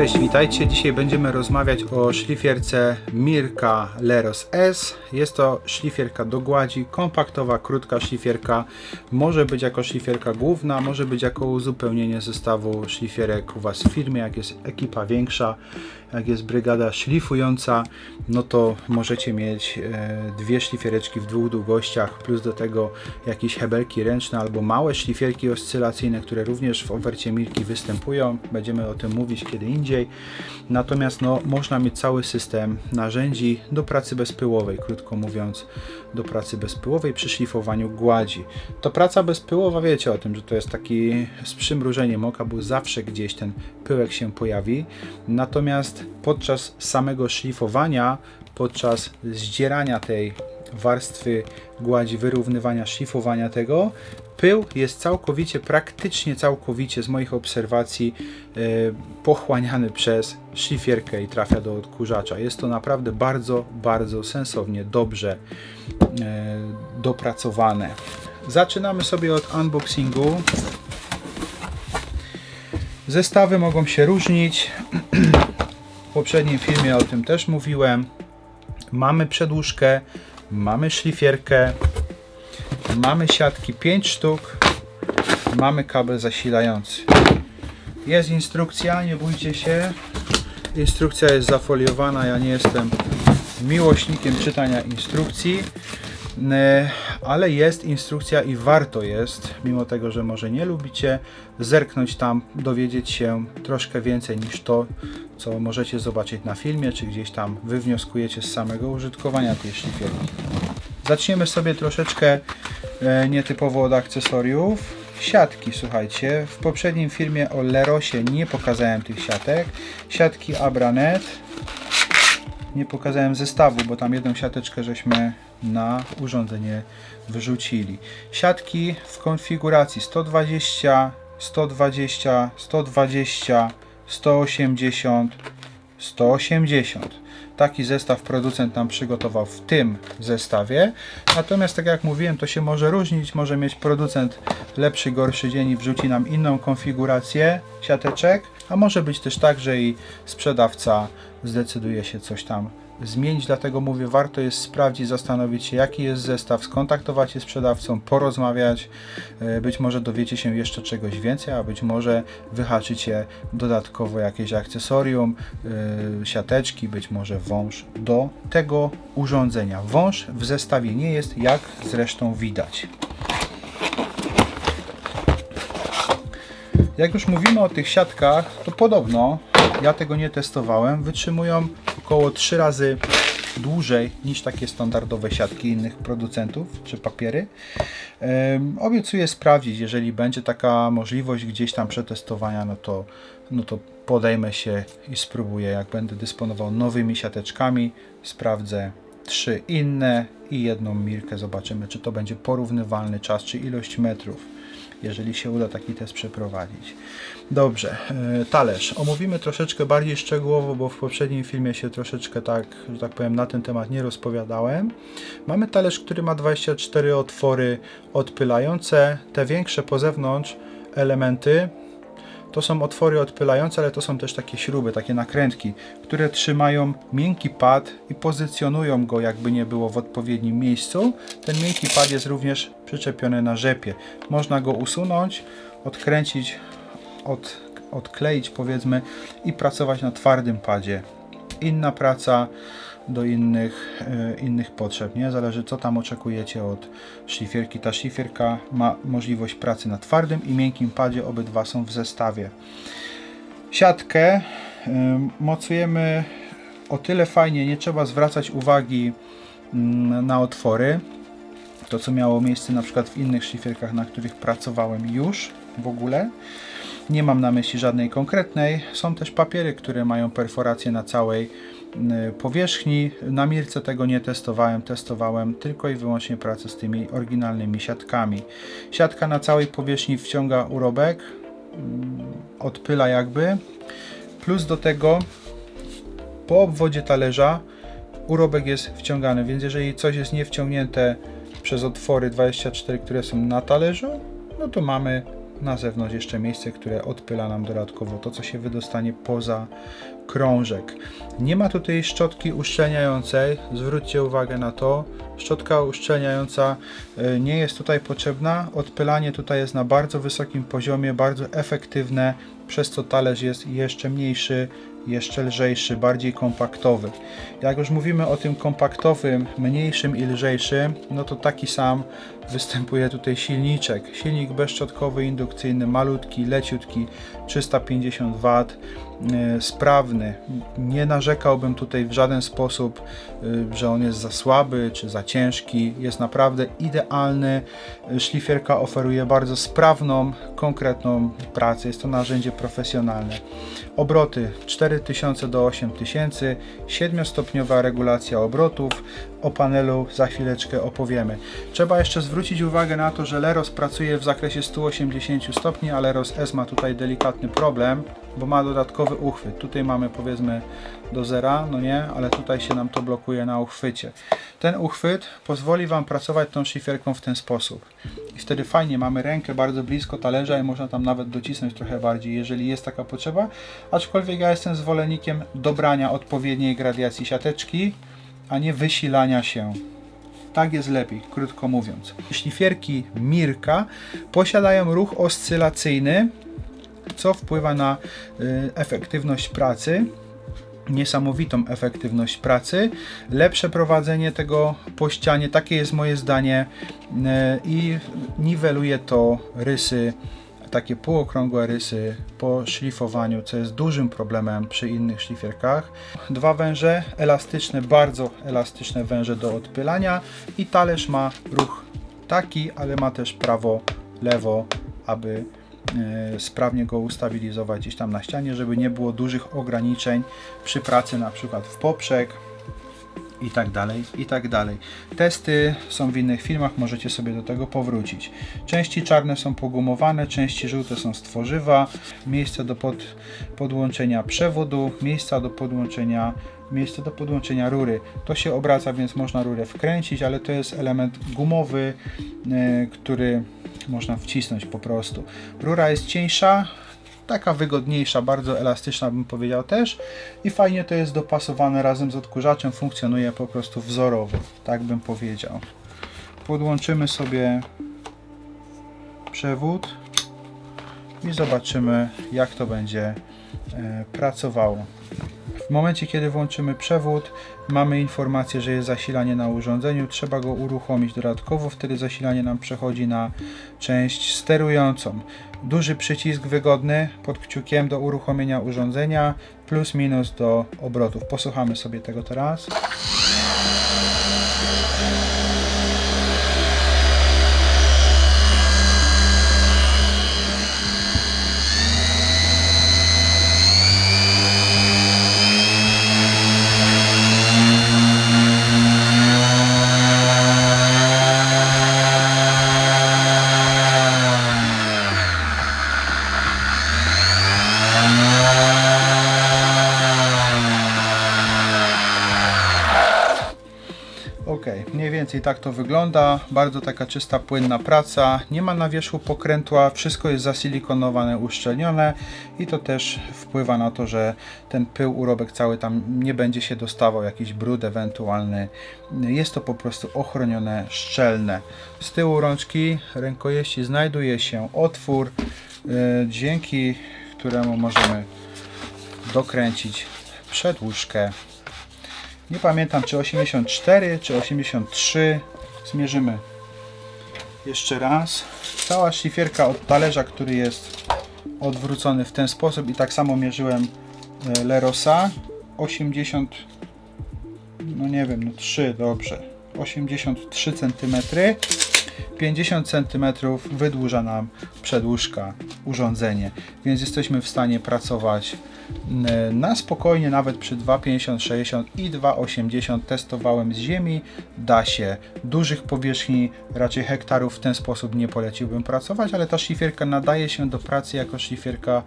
Cześć, witajcie. Dzisiaj będziemy rozmawiać o szlifierce Mirka Leros S. Jest to szlifierka do gładzi, kompaktowa, krótka szlifierka. Może być jako szlifierka główna, może być jako uzupełnienie zestawu szlifierek u Was w firmie, jak jest ekipa większa, jak jest brygada szlifująca, no to możecie mieć e, dwie szlifiereczki w dwóch długościach, plus do tego jakieś hebelki ręczne albo małe szlifierki oscylacyjne, które również w ofercie Mirki występują. Będziemy o tym mówić kiedy indziej. Natomiast no, można mieć cały system narzędzi do pracy bezpyłowej, krótko mówiąc, do pracy bezpyłowej przy szlifowaniu gładzi. To praca bezpyłowa, wiecie o tym, że to jest taki z przymrużeniem oka, bo zawsze gdzieś ten pyłek się pojawi. Natomiast podczas samego szlifowania, podczas zdzierania tej warstwy gładzi, wyrównywania, szlifowania tego, pył jest całkowicie, praktycznie całkowicie z moich obserwacji e, pochłaniany przez szlifierkę i trafia do odkurzacza. Jest to naprawdę bardzo, bardzo sensownie, dobrze e, dopracowane. Zaczynamy sobie od unboxingu. Zestawy mogą się różnić. W poprzednim filmie o tym też mówiłem. Mamy przedłużkę, mamy szlifierkę, mamy siatki 5 sztuk, mamy kabel zasilający. Jest instrukcja, nie bójcie się. Instrukcja jest zafoliowana, ja nie jestem miłośnikiem czytania instrukcji, ale jest instrukcja i warto jest, mimo tego, że może nie lubicie, zerknąć tam, dowiedzieć się troszkę więcej niż to, co możecie zobaczyć na filmie, czy gdzieś tam wywnioskujecie z samego użytkowania tej szlifierki. Zaczniemy sobie troszeczkę e, nietypowo od akcesoriów. Siatki, słuchajcie, w poprzednim filmie o Lerosie nie pokazałem tych siatek. Siatki Abranet. Nie pokazałem zestawu, bo tam jedną siateczkę żeśmy na urządzenie wyrzucili. Siatki w konfiguracji 120, 120, 120, 180, 180. Taki zestaw producent nam przygotował w tym zestawie. Natomiast tak jak mówiłem, to się może różnić. Może mieć producent lepszy, gorszy dzień i wrzuci nam inną konfigurację siateczek, a może być też tak, że i sprzedawca zdecyduje się coś tam zmienić, dlatego mówię, warto jest sprawdzić, zastanowić się, jaki jest zestaw, skontaktować się z sprzedawcą, porozmawiać, e, być może dowiecie się jeszcze czegoś więcej, a być może wyhaczycie dodatkowo jakieś akcesorium, e, siateczki, być może wąż do tego urządzenia. Wąż w zestawie nie jest, jak zresztą widać. Jak już mówimy o tych siatkach, to podobno, ja tego nie testowałem, wytrzymują około 3 razy dłużej niż takie standardowe siatki innych producentów czy papiery. Obiecuję sprawdzić, jeżeli będzie taka możliwość gdzieś tam przetestowania, no to, no to podejmę się i spróbuję, jak będę dysponował nowymi siateczkami, sprawdzę trzy inne i jedną mirkę, zobaczymy, czy to będzie porównywalny czas, czy ilość metrów jeżeli się uda taki test przeprowadzić. Dobrze, e, talerz. Omówimy troszeczkę bardziej szczegółowo, bo w poprzednim filmie się troszeczkę tak, że tak powiem, na ten temat nie rozpowiadałem. Mamy talerz, który ma 24 otwory odpylające. Te większe po zewnątrz elementy to są otwory odpylające, ale to są też takie śruby, takie nakrętki, które trzymają miękki pad i pozycjonują go jakby nie było w odpowiednim miejscu. Ten miękki pad jest również przyczepiony na rzepie. Można go usunąć, odkręcić, od, odkleić powiedzmy i pracować na twardym padzie. Inna praca do innych, e, innych potrzeb, nie? Zależy co tam oczekujecie od szlifierki. Ta szlifierka ma możliwość pracy na twardym i miękkim padzie, obydwa są w zestawie. Siatkę mocujemy o tyle fajnie, nie trzeba zwracać uwagi mm, na otwory. To co miało miejsce na przykład w innych szlifierkach, na których pracowałem już w ogóle. Nie mam na myśli żadnej konkretnej. Są też papiery, które mają perforację na całej powierzchni. Na Mirce tego nie testowałem, testowałem tylko i wyłącznie pracę z tymi oryginalnymi siatkami. Siatka na całej powierzchni wciąga urobek, mm, odpyla jakby, plus do tego po obwodzie talerza urobek jest wciągany, więc jeżeli coś jest nie wciągnięte przez otwory 24, które są na talerzu, no to mamy na zewnątrz jeszcze miejsce, które odpyla nam dodatkowo to, co się wydostanie poza krążek. Nie ma tutaj szczotki uszczelniającej, zwróćcie uwagę na to. Szczotka uszczelniająca y, nie jest tutaj potrzebna. Odpylanie tutaj jest na bardzo wysokim poziomie, bardzo efektywne, przez co talerz jest jeszcze mniejszy, jeszcze lżejszy, bardziej kompaktowy. Jak już mówimy o tym kompaktowym, mniejszym i lżejszym, no to taki sam występuje tutaj silniczek. Silnik bezszczotkowy, indukcyjny, malutki, leciutki, 350 W, yy, sprawny. Nie narzekałbym tutaj w żaden sposób, yy, że on jest za słaby czy za ciężki. Jest naprawdę idealny. Szlifierka oferuje bardzo sprawną, konkretną pracę. Jest to narzędzie profesjonalne. Obroty 4000 do 8000, 7-stopniowa regulacja obrotów. O panelu za chwileczkę opowiemy. Trzeba jeszcze zwrócić uwagę na to, że Leros pracuje w zakresie 180 stopni, a Leros S ma tutaj delikatny problem, bo ma dodatkowy uchwyt. Tutaj mamy powiedzmy do zera, no nie, ale tutaj się nam to blokuje na uchwycie. Ten uchwyt pozwoli Wam pracować tą szlifierką w ten sposób. I wtedy fajnie, mamy rękę bardzo blisko talerza i można tam nawet docisnąć trochę bardziej, jeżeli jest taka potrzeba. Aczkolwiek ja jestem zwolennikiem dobrania odpowiedniej gradiacji siateczki, a nie wysilania się. Tak jest lepiej, krótko mówiąc. Szlifierki Mirka posiadają ruch oscylacyjny, co wpływa na y, efektywność pracy niesamowitą efektywność pracy, lepsze prowadzenie tego po ścianie, takie jest moje zdanie y, i niweluje to rysy, takie półokrągłe rysy po szlifowaniu, co jest dużym problemem przy innych szlifierkach. Dwa węże elastyczne, bardzo elastyczne węże do odpylania i talerz ma ruch taki, ale ma też prawo, lewo, aby sprawnie go ustabilizować gdzieś tam na ścianie, żeby nie było dużych ograniczeń przy pracy na przykład w poprzek i tak dalej, i tak dalej. Testy są w innych filmach, możecie sobie do tego powrócić. Części czarne są pogumowane, części żółte są z tworzywa, miejsce do pod, podłączenia przewodu, miejsca do podłączenia miejsce do podłączenia rury. To się obraca, więc można rurę wkręcić, ale to jest element gumowy, e, który można wcisnąć po prostu. Rura jest cieńsza, taka wygodniejsza, bardzo elastyczna bym powiedział też i fajnie to jest dopasowane razem z odkurzaczem, funkcjonuje po prostu wzorowo, tak bym powiedział. Podłączymy sobie przewód i zobaczymy jak to będzie e, pracowało. W momencie, kiedy włączymy przewód, mamy informację, że jest zasilanie na urządzeniu. Trzeba go uruchomić dodatkowo, wtedy zasilanie nam przechodzi na część sterującą. Duży przycisk wygodny pod kciukiem do uruchomienia urządzenia, plus minus do obrotów. Posłuchamy sobie tego teraz. Więcej tak to wygląda. Bardzo taka czysta, płynna praca. Nie ma na wierzchu pokrętła, wszystko jest zasilikonowane, uszczelnione i to też wpływa na to, że ten pył, urobek cały tam nie będzie się dostawał, jakiś brud ewentualny. Jest to po prostu ochronione, szczelne. Z tyłu rączki rękojeści znajduje się otwór, yy, dzięki któremu możemy dokręcić przedłużkę nie pamiętam czy 84 czy 83. Zmierzymy jeszcze raz. Cała szlifierka od talerza, który jest odwrócony w ten sposób i tak samo mierzyłem e, Lerosa 80 no nie wiem, no 3, dobrze 83 cm 50 cm wydłuża nam przedłużka urządzenie, więc jesteśmy w stanie pracować na spokojnie nawet przy 2,50, 60 i 2,80 testowałem z ziemi, da się dużych powierzchni, raczej hektarów w ten sposób nie poleciłbym pracować, ale ta szlifierka nadaje się do pracy jako szlifierka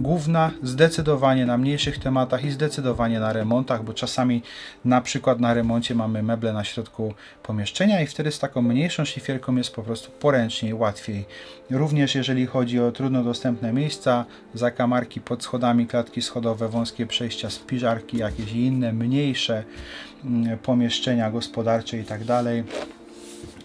główna, zdecydowanie na mniejszych tematach i zdecydowanie na remontach, bo czasami na przykład na remoncie mamy meble na środku pomieszczenia i wtedy z taką mniejszą szlifierką jest po prostu poręczniej, łatwiej. Również jeżeli chodzi o trudno dostępne miejsca, zakamarki pod schodami, klatki schodowe, wąskie przejścia, spiżarki, jakieś inne, mniejsze mm, pomieszczenia gospodarcze i tak dalej.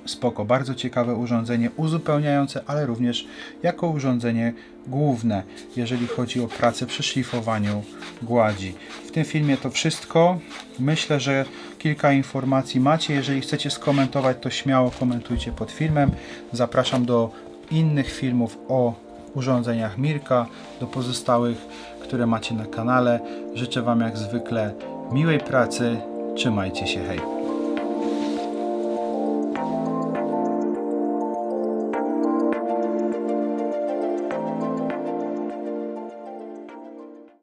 Spoko, bardzo ciekawe urządzenie uzupełniające, ale również jako urządzenie główne, jeżeli chodzi o pracę przy szlifowaniu gładzi. W tym filmie to wszystko. Myślę, że kilka informacji macie. Jeżeli chcecie skomentować, to śmiało komentujcie pod filmem. Zapraszam do innych filmów o urządzeniach Mirka, do pozostałych, które macie na kanale. Życzę Wam jak zwykle miłej pracy. Trzymajcie się, hej!